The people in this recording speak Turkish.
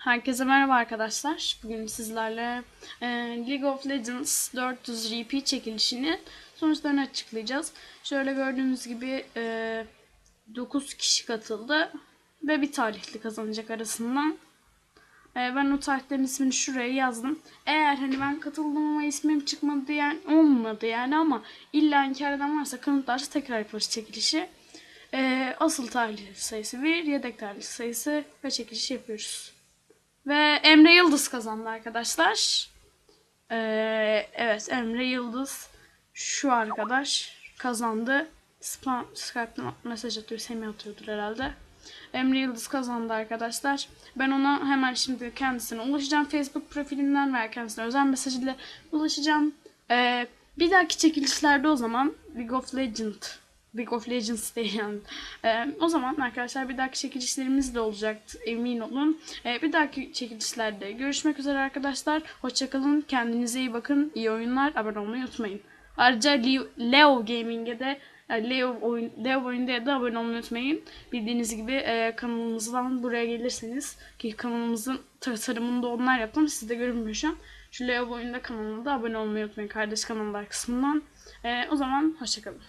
Herkese merhaba arkadaşlar. Bugün sizlerle e, League of Legends 400 RP çekilişinin sonuçlarını açıklayacağız. Şöyle gördüğünüz gibi e, 9 kişi katıldı ve bir tarihli kazanacak arasından. E, ben o tarihlerin ismini şuraya yazdım. Eğer hani ben katıldım ama ismim çıkmadı diyen olmadı yani ama illa inkar eden varsa kanıtlarsa tekrar yaparız çekilişi. E, asıl tarihli sayısı 1, yedek tarihli sayısı ve çekiliş yapıyoruz. Ve Emre Yıldız kazandı arkadaşlar. Ee, evet Emre Yıldız şu arkadaş kazandı. Spam Skype'dan mesaj atıyor. Semih atıyordur herhalde. Emre Yıldız kazandı arkadaşlar. Ben ona hemen şimdi kendisine ulaşacağım. Facebook profilinden veya kendisine özel mesaj ile ulaşacağım. Ee, bir dahaki çekilişlerde o zaman League of Legends League of Legends değil yani. Ee, o zaman arkadaşlar bir dahaki çekilişlerimiz de olacaktı emin olun. Ee, bir dahaki çekilişlerde görüşmek üzere arkadaşlar. Hoşçakalın. Kendinize iyi bakın. İyi oyunlar. Abone olmayı unutmayın. Ayrıca Leo, Gaming'e de yani Leo, oyun, Leo oyunda da abone olmayı unutmayın. Bildiğiniz gibi e, kanalımızdan buraya gelirseniz ki kanalımızın tasarımını da onlar yaptım. Sizde görünmüyor şu. Şu Leo oyunda kanalına da abone olmayı unutmayın. Kardeş kanallar kısmından. E, o zaman hoşçakalın.